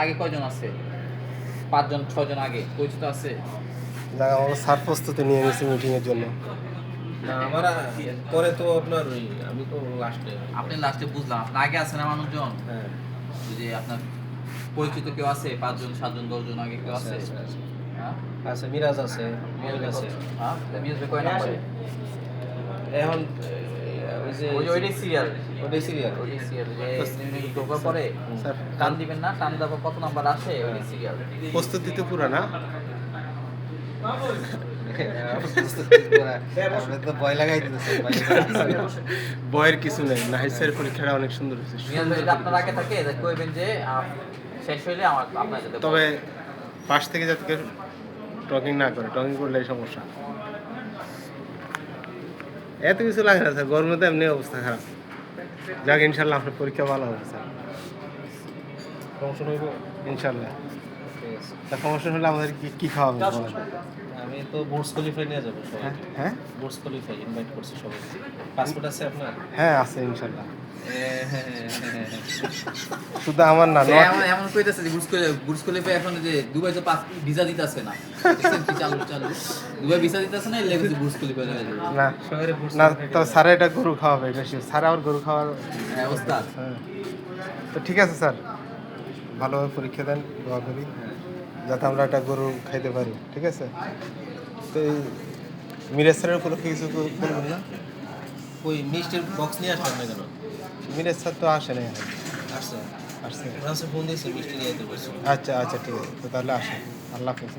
আগে কয়জন আছে? পাঁচজন ছজন আগে? পরিচিত আছে? যাক আমার স্যার প্রস্তুতি নিয়ে নিয়েছি মিটিংয়ের জন্য। না আমার পরে তো আপনার ওই আমি তো লাস্টে আপনি লাস্টে বুঝলাম। আপনার আগে আছে না মানুষজন? হ্যাঁ। ওই যে আপনার পরিচিত কেউ আছে পাঁচজন সাতজন দশজন আগে কেউ আছে? আছে, আছে, হ্যাঁ? মিরাজ আছে মিরাজ আছে। হ্যাঁ? মিউজিক কয় নম্বরে? এখন ওইটাই সিরিয়াল ওটাই সিরিয়াল ওইটাই সিরিয়াল যে ঢোকার পরে স্যার। টান দিবেন না টান দেওয়ার পর কত নাম্বার আসে ওইটাই সিরিয়াল প্রস্তুতি তো পুরো না? তো ভয় লাগাই দিতেছে বয়ের কিছু নেই। নাহিসের পরীক্ষাটা অনেক সুন্দর হয়েছে। আপনার আগে থাকে কইবেন যে শেষ হইলে আমার আপনার তবে পাশ থেকে যাতে টকিং না করে টকিং করলে সমস্যা। এত কিছু লাগে না স্যার। গরমে তো এমনি অবস্থা খারাপ। যাক ইনশাল্লাহ আপনার পরীক্ষা ভালো হবে স্যার। সমস্যা হইব? ইনশাল্লাহ। তা সমস্যা হলে আমাদের কি কি খাওয়াবে আমি তো বোর্ডস কোয়ালিফাই নিয়ে যাব হ্যাঁ হ্যাঁ? বোর্ডস কোয়ালিফাই ইনভাইট করছি সবাই পাসপোর্ট আছে আপনার? হ্যাঁ আছে ইনশাল্লাহ। হ্যাঁ, শুধু আমার না এমন এমন কইতাছে যে করে বুর্জ করে এখন যে দুবাই তো পাস ভিসা দিতেছে না। কি চালু চালু। দুবাই ভিসা দিতেছে না লেগে করে পেলে না শহরে না তো স্যারে এটা গরু খাওয়াবে এটা স্যার আবার গরু খাওয়ার হ্যাঁ ওস্তাদ। হ্যাঁ। তো ঠিক আছে স্যার। ভালোভাবে পরীক্ষা দেন দোয়া করি যাতে আমরা একটা গরু খাইতে পারি ঠিক আছে? তো এই মিরাজ স্যারের উপলক্ষে কিছু করবেন না? ওই মিষ্টির বক্স নিয়ে আসলাম না কেন? মিরাজ স্যার তো আসে না আসছে আসছে। ফোন দিয়েছে মিষ্টি নিয়ে যেতে বলছে আচ্ছা আচ্ছা ঠিক আছে। তো তাহলে আসেন আল্লাহ হাফেজ।